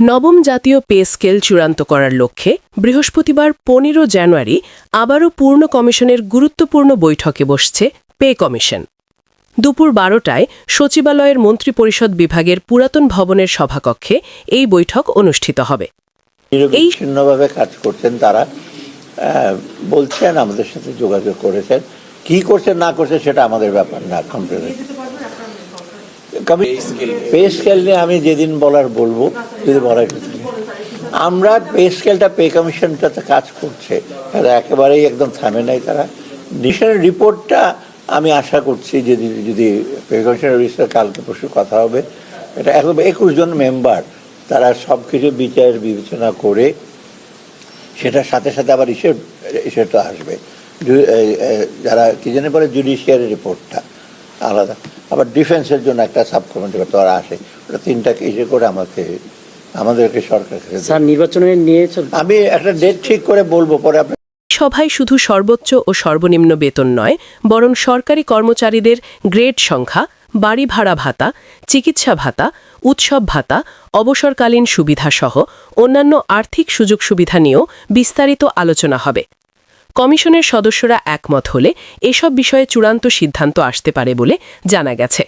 নবম জাতীয় pay scale চূড়ান্ত করার লক্ষ্যে বৃহস্পতিবার পনেরো জানুয়ারি আবারও পূর্ণ কমিশনের গুরুত্বপূর্ণ বৈঠকে বসছে পে কমিশন। দুপুর বারোটায় সচিবালয়ের মন্ত্রিপরিষদ বিভাগের পুরাতন ভবনের সভাকক্ষে এই বৈঠক অনুষ্ঠিত হবে। নিরবিচ্ছিন্নভাবে কাজ করছেন তারা বলছেন আমাদের সাথে যোগাযোগ করেছেন। কি করছেন না করছেন সেটা আমাদের ব্যাপার না কমপ্লেন পে স্কেল নিয়ে আমি যেদিন বলার বলব, যদি বলার কিছু। আমরা পে স্কেলটা পে কমিশনটাতে কাজ করছে। তারা একেবারেই একদম থামে নাই তারা। ডিশনের রিপোর্টটা আমি আশা করছি যদি যদি পে কমিশনের বিষয়ে কালকে পরশু কথা হবে, এটা একদম একুশ জন মেম্বার, তারা সব কিছু বিচার বিবেচনা করে সেটার সাথে সাথে আবার ইসের ইসেটা আসবে। যারা, কি জানে বলে, জুডিশিয়ারি রিপোর্টটা। আলাদা। আবার ডিফেন্সের জন্য একটা সাব কমিটি তারা আসে। ওটা তিনটাকে ইসে করে আমাকে আমাদেরকে সরকার স্যার নির্বাচনে নিয়ে চল- আমি একটা ডেট ঠিক করে বলব পরে আপনি সভায় শুধু সর্বোচ্চ ও সর্বনিম্ন বেতন নয় বরং সরকারি কর্মচারীদের গ্রেড সংখ্যা বাড়ি ভাড়া ভাতা চিকিৎসা ভাতা উৎসব ভাতা অবসরকালীন সুবিধাসহ অন্যান্য আর্থিক সুযোগ সুবিধা নিয়েও বিস্তারিত আলোচনা হবে। কমিশনের সদস্যরা একমত হলে এসব বিষয়ে চূড়ান্ত সিদ্ধান্ত আসতে পারে বলে জানা গেছে।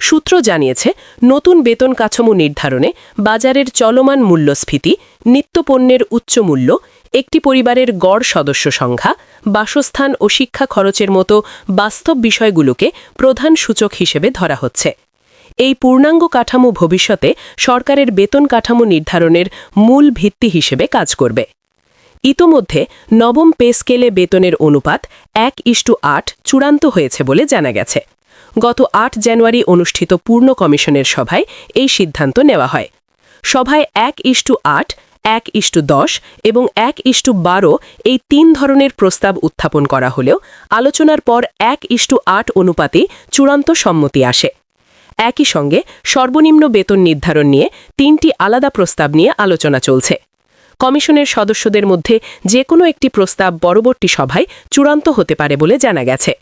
সূত্র জানিয়েছে, নতুন বেতন কাঠামো নির্ধারণে বাজারের চলমান মূল্যস্ফীতি নিত্যপণ্যের উচ্চ মূল্য, একটি পরিবারের গড় সদস্য সংখ্যা, বাসস্থান ও শিক্ষা খরচের মতো বাস্তব বিষয়গুলোকে প্রধান সূচক হিসেবে ধরা হচ্ছে। এই পূর্ণাঙ্গ কাঠামো ভবিষ্যতে সরকারের বেতন কাঠামো নির্ধারণের মূল ভিত্তি হিসেবে কাজ করবে। ইতোমধ্যে নবম পে স্কেলে বেতনের অনুপাত এক ইস্টু আট চূড়ান্ত হয়েছে বলে জানা গেছে। গত আট জানুয়ারি অনুষ্ঠিত পূর্ণ কমিশনের সভায় এই সিদ্ধান্ত নেওয়া হয়। সভায় এক ইস্টু আট, এক ইস্টু দশ এবং এক ইস্টু বারো এই তিন ধরনের প্রস্তাব উত্থাপন করা হলেও আলোচনার পর এক ইস্টু আট অনুপাতে চূড়ান্ত সম্মতি আসে। একই সঙ্গে সর্বনিম্ন বেতন নির্ধারণ নিয়ে তিনটি আলাদা প্রস্তাব নিয়ে আলোচনা চলছে। কমিশনের সদস্যদের মধ্যে যে কোনো একটি প্রস্তাব পরবর্তী সভায় চূড়ান্ত হতে পারে বলে জানা গেছে।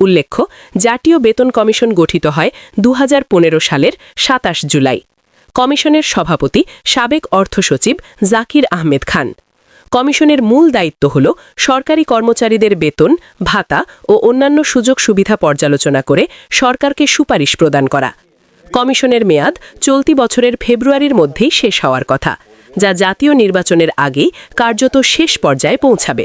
উল্লেখ্য, জাতীয় বেতন কমিশন গঠিত হয় দু হাজার পনেরো সালের সাতাশ জুলাই। কমিশনের সভাপতি সাবেক অর্থ সচিব জাকির আহমেদ খান। কমিশনের মূল দায়িত্ব হল সরকারি কর্মচারীদের বেতন, ভাতা ও অন্যান্য সুযোগ সুবিধা পর্যালোচনা করে সরকারকে সুপারিশ প্রদান করা। কমিশনের মেয়াদ চলতি বছরের ফেব্রুয়ারির মধ্যেই শেষ হওয়ার কথা। যা জাতীয় নির্বাচনের আগে কার্যত শেষ পর্যায়ে পৌঁছাবে।